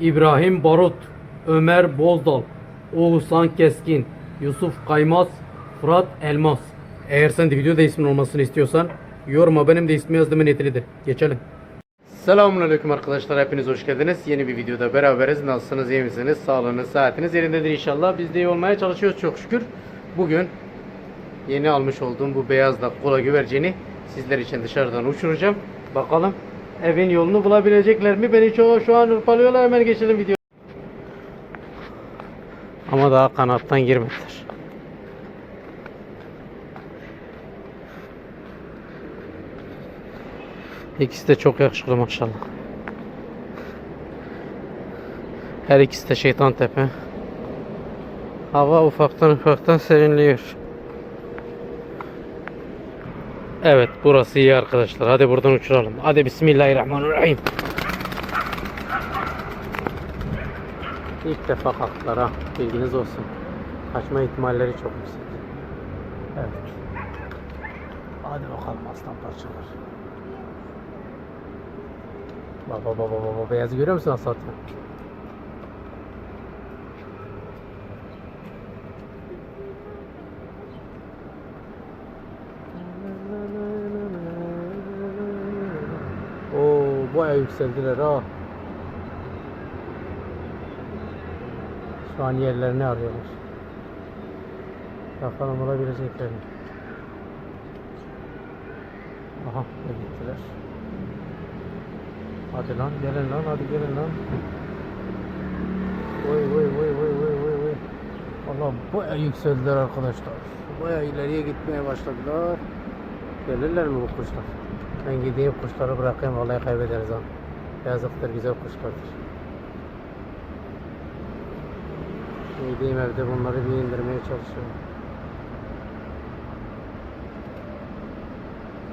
İbrahim Barut, Ömer Bozdal, Oğuzhan Keskin, Yusuf Kaymaz, Fırat Elmas. Eğer sen de videoda ismin olmasını istiyorsan yoruma benim de ismi yazdığımın yetilidir. Geçelim. Selamünaleyküm arkadaşlar. Hepiniz hoş geldiniz. Yeni bir videoda beraberiz. Nasılsınız? iyi misiniz? Sağlığınız, saatiniz yerindedir inşallah. Biz de iyi olmaya çalışıyoruz çok şükür. Bugün yeni almış olduğum bu beyaz da kola güvercini sizler için dışarıdan uçuracağım. Bakalım evin yolunu bulabilecekler mi? Beni çoğu şu an hırpalıyorlar. Hemen geçelim video. Ama daha kanattan girmediler. İkisi de çok yakışıklı maşallah. Her ikisi de şeytan tepe. Hava ufaktan ufaktan serinliyor. Evet burası iyi arkadaşlar. Hadi buradan uçuralım. Hadi bismillahirrahmanirrahim. İlk defa kalktılar ha. Bilginiz olsun. Kaçma ihtimalleri çok yüksek. Evet. Hadi bakalım aslan parçalar. Baba baba baba beyazı görüyor musun aslan? Baya yükseldiler ha. Şu an yerlerini arıyorlar. Bakalım olabilecekler mi? Aha da gittiler. Hadi lan gelin lan hadi gelin lan. Oy oy oy oy oy oy oy. Allah baya yükseldiler arkadaşlar. Baya ileriye gitmeye başladılar. Gelirler mi bu kuşlar? Ben gideyim kuşları bırakayım vallahi kaybederiz ha. Yazıktır güzel kuşlardır. Gideyim evde bunları bir indirmeye çalışıyorum.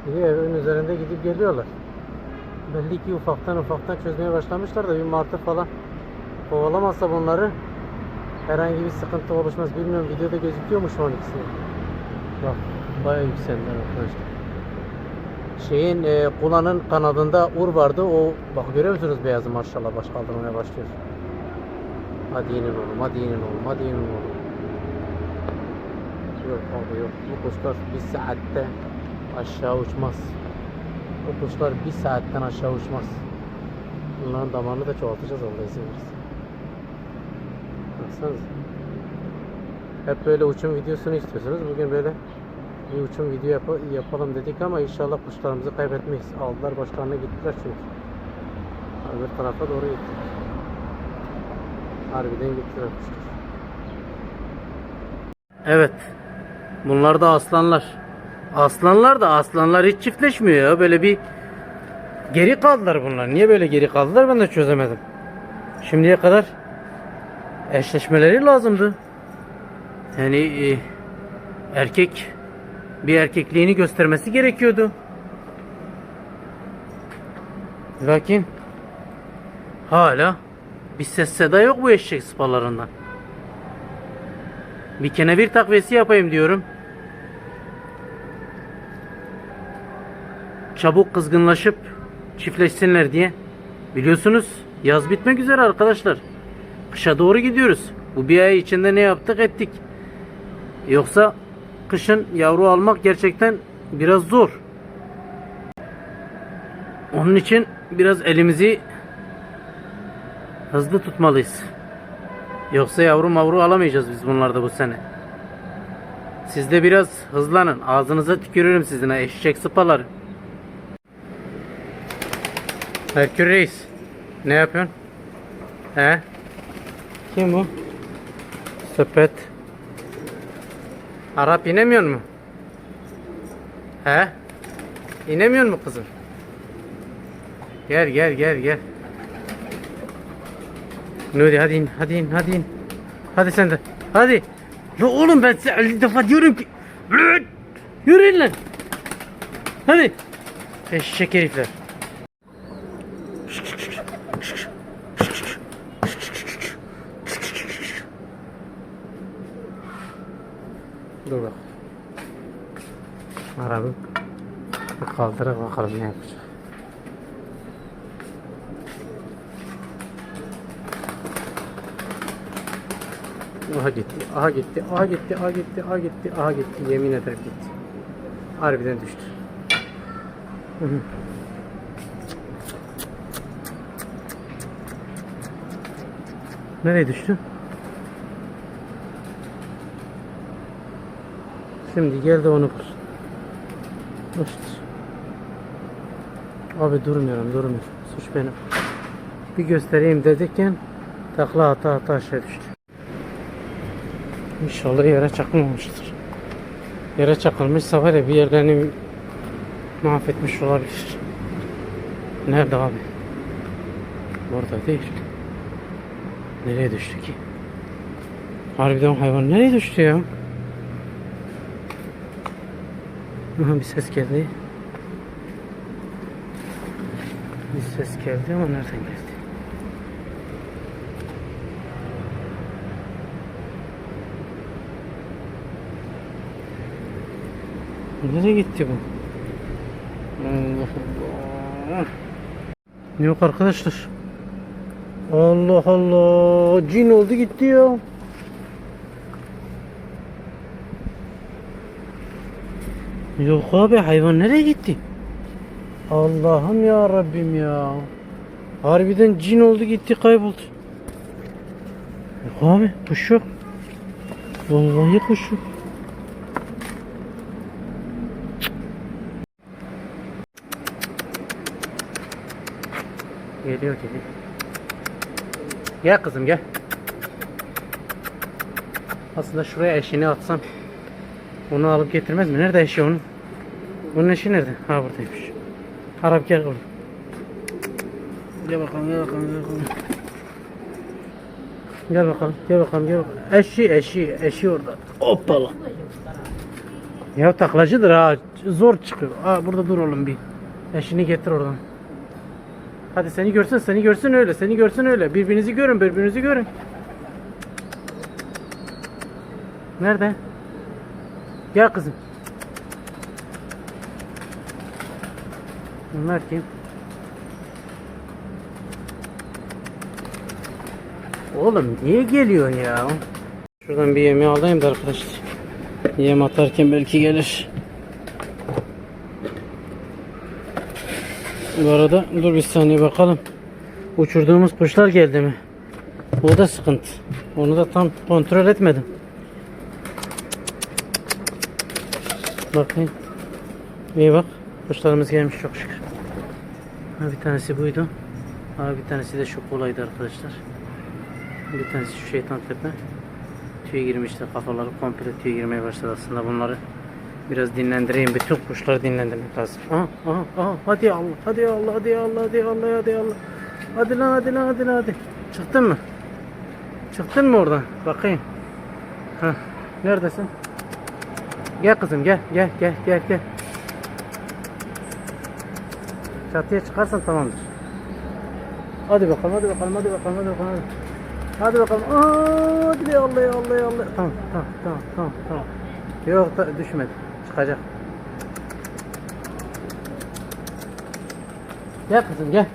De evin üzerinde gidip geliyorlar. Belli ki ufaktan ufaktan çözmeye başlamışlar da bir martı falan kovalamazsa bunları herhangi bir sıkıntı oluşmaz. Bilmiyorum videoda gözüküyor mu şu an ikisi? Bak bayağı yükseldiler arkadaşlar. Şeyin e, kulanın kanadında ur vardı. O bak görüyor musunuz beyazı maşallah baş kaldırmaya başlıyor. Hadi inin oğlum, hadi inin oğlum, hadi inin oğlum. Yok abi yok. Bu kuşlar bir saatte aşağı uçmaz. Bu kuşlar bir saatten aşağı uçmaz. Bunların damarını da çoğaltacağız Allah izin verirse. Baksanıza. Hep böyle uçum videosunu istiyorsunuz. Bugün böyle bir uçum video yap- yapalım dedik ama inşallah kuşlarımızı kaybetmeyiz. Aldılar başlarına gittiler çünkü. Öbür tarafa doğru gittiler. Harbiden gittiler kuşlar. Evet. Bunlar da aslanlar. Aslanlar da aslanlar hiç çiftleşmiyor ya. Böyle bir geri kaldılar bunlar. Niye böyle geri kaldılar ben de çözemedim. Şimdiye kadar eşleşmeleri lazımdı. Yani e, erkek bir erkekliğini göstermesi gerekiyordu. Lakin hala bir ses seda yok bu eşek sıpalarından. Bir kenevir takviyesi yapayım diyorum. Çabuk kızgınlaşıp çiftleşsinler diye. Biliyorsunuz yaz bitmek üzere arkadaşlar. Kışa doğru gidiyoruz. Bu bir ay içinde ne yaptık ettik. Yoksa kışın yavru almak gerçekten biraz zor. Onun için biraz elimizi hızlı tutmalıyız. Yoksa yavru mavru alamayacağız biz bunlarda bu sene. Siz de biraz hızlanın. Ağzınıza tükürürüm sizin eşek sıpaları. Merkür Reis. Ne yapıyorsun? He? Kim bu? Sepet. Arap inemiyor mu? He? İnemiyor mu kızım? Gel gel gel gel. Nuri hadi in hadi in hadi in. Hadi sen de. Hadi. Ya oğlum ben size 50 defa diyorum ki. Yürüyün lan. Hadi. Eşek herifler. Arabı bir kaldıra bakalım ne yapacak. Aha gitti, aha gitti, aha gitti, aha gitti, aha gitti, aha gitti. Yemin ederim gitti. Harbiden düştü. Nereye düştü? Şimdi gel de onu bul. İşte. Abi durmuyorum, durmuyorum. Suç benim. Bir göstereyim dedikken takla ata ata aşağı düştü. İnşallah yere çakılmamıştır. Yere çakılmışsa var ya bir yerlerini mahvetmiş olabilir. Nerede abi? Orada değil. Nereye düştü ki? Harbiden hayvan nereye düştü ya? Aha bir ses geldi. Bir ses geldi ama nereden geldi? Nereye gitti bu? Allah Allah. Yok arkadaşlar. Allah Allah. Cin oldu gitti ya. Yok abi hayvan nereye gitti? Allah'ım ya Rabbim ya. Harbiden cin oldu gitti kayboldu. Yok abi kuş yok. Vallahi kuş yok. Geliyor geliyor. Gel kızım gel. Aslında şuraya eşini atsam onu alıp getirmez mi? Nerede eşi onun? Onun eşi nerede? Ha buradaymış. Arap gel oğlum. Gel bakalım gel bakalım gel bakalım. Gel bakalım gel bakalım gel bakalım. Eşi eşi eşi orada. Hoppala. Ya taklacıdır ha. Zor çıkıyor. Aa, burada dur oğlum bir. Eşini getir oradan. Hadi seni görsün, seni görsün öyle, seni görsün öyle. Birbirinizi görün, birbirinizi görün. Nerede? Gel kızım. Bunlar kim? Oğlum niye geliyorsun ya? Şuradan bir yemeği alayım da arkadaşlar. Yem atarken belki gelir. Bu arada dur bir saniye bakalım. Uçurduğumuz kuşlar geldi mi? O da sıkıntı. Onu da tam kontrol etmedim. Bakayım. İyi bak. Kuşlarımız gelmiş çok şükür. Ha, bir tanesi buydu. Ha, bir tanesi de şu kolaydı arkadaşlar. Bir tanesi şu şeytan tepe. Tüy girmişti kafaları komple tüy girmeye başladı aslında bunları. Biraz dinlendireyim. Bütün kuşları dinlendirmek lazım. Aha, aha, aha. Hadi Allah, hadi Allah, hadi Allah, hadi Allah, hadi Allah. Hadi lan, hadi lan, hadi lan, hadi. Çıktın mı? Çıktın mı oradan? Bakayım. Ha, neredesin? Gel kızım, gel, gel, gel, gel, gel. Çatıya çıkarsan tamamdır. Hadi bakalım, hadi bakalım, hadi bakalım, hadi bakalım. Hadi. Bakalım. Aa, hadi be Allah ya Allah ya Allah. Tamam, tamam, tamam, tamam, tamam. Yok da düşmedi. Çıkacak. Gel kızım gel.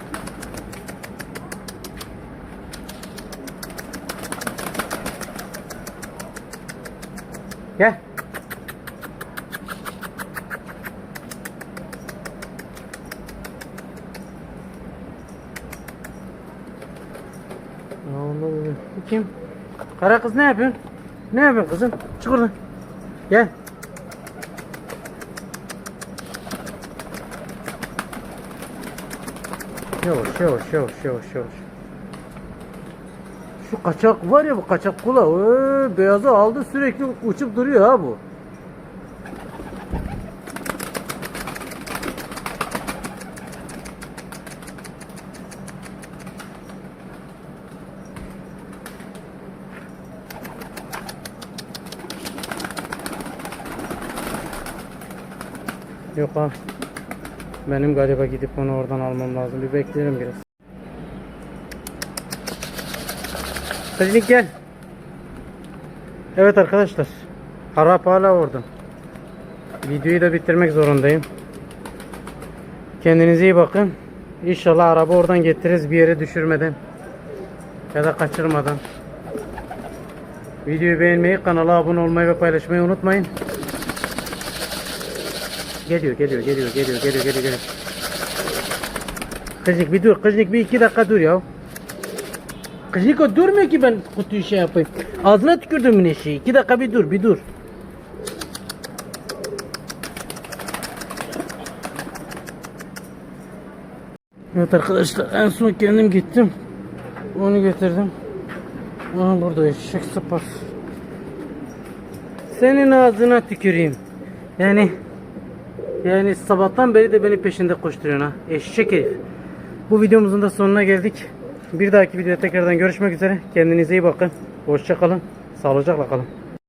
Gel. Allah Kim? Kara kız ne yapıyorsun? Ne yapıyorsun kızım? Çık oradan. Gel. Yavaş yavaş yavaş yavaş yavaş. Şu kaçak var ya bu kaçak kula. Ee, beyazı aldı sürekli uçup duruyor ha bu. Yok ha. Benim galiba gidip onu oradan almam lazım. Bir beklerim biraz. Klinik gel. Evet arkadaşlar. Arap hala orada. Videoyu da bitirmek zorundayım. Kendinize iyi bakın. İnşallah araba oradan getiririz bir yere düşürmeden. Ya da kaçırmadan. Videoyu beğenmeyi, kanala abone olmayı ve paylaşmayı unutmayın. Geliyor, geliyor, geliyor, geliyor, geliyor, geliyor, geliyor. Kızık bir dur, kızık bir iki dakika dur ya. Kızık o durmuyor ki ben kutuyu şey yapayım. Ağzına tükürdüm eşeği. İki dakika bir dur, bir dur. Evet arkadaşlar en son kendim gittim. Onu getirdim. Aha burada eşek sıpası. Senin ağzına tüküreyim. Yani yani sabahtan beri de beni peşinde koşturuyorsun ha. Eşek herif. Bu videomuzun da sonuna geldik. Bir dahaki videoda tekrardan görüşmek üzere. Kendinize iyi bakın. Hoşça kalın. Sağlıcakla kalın.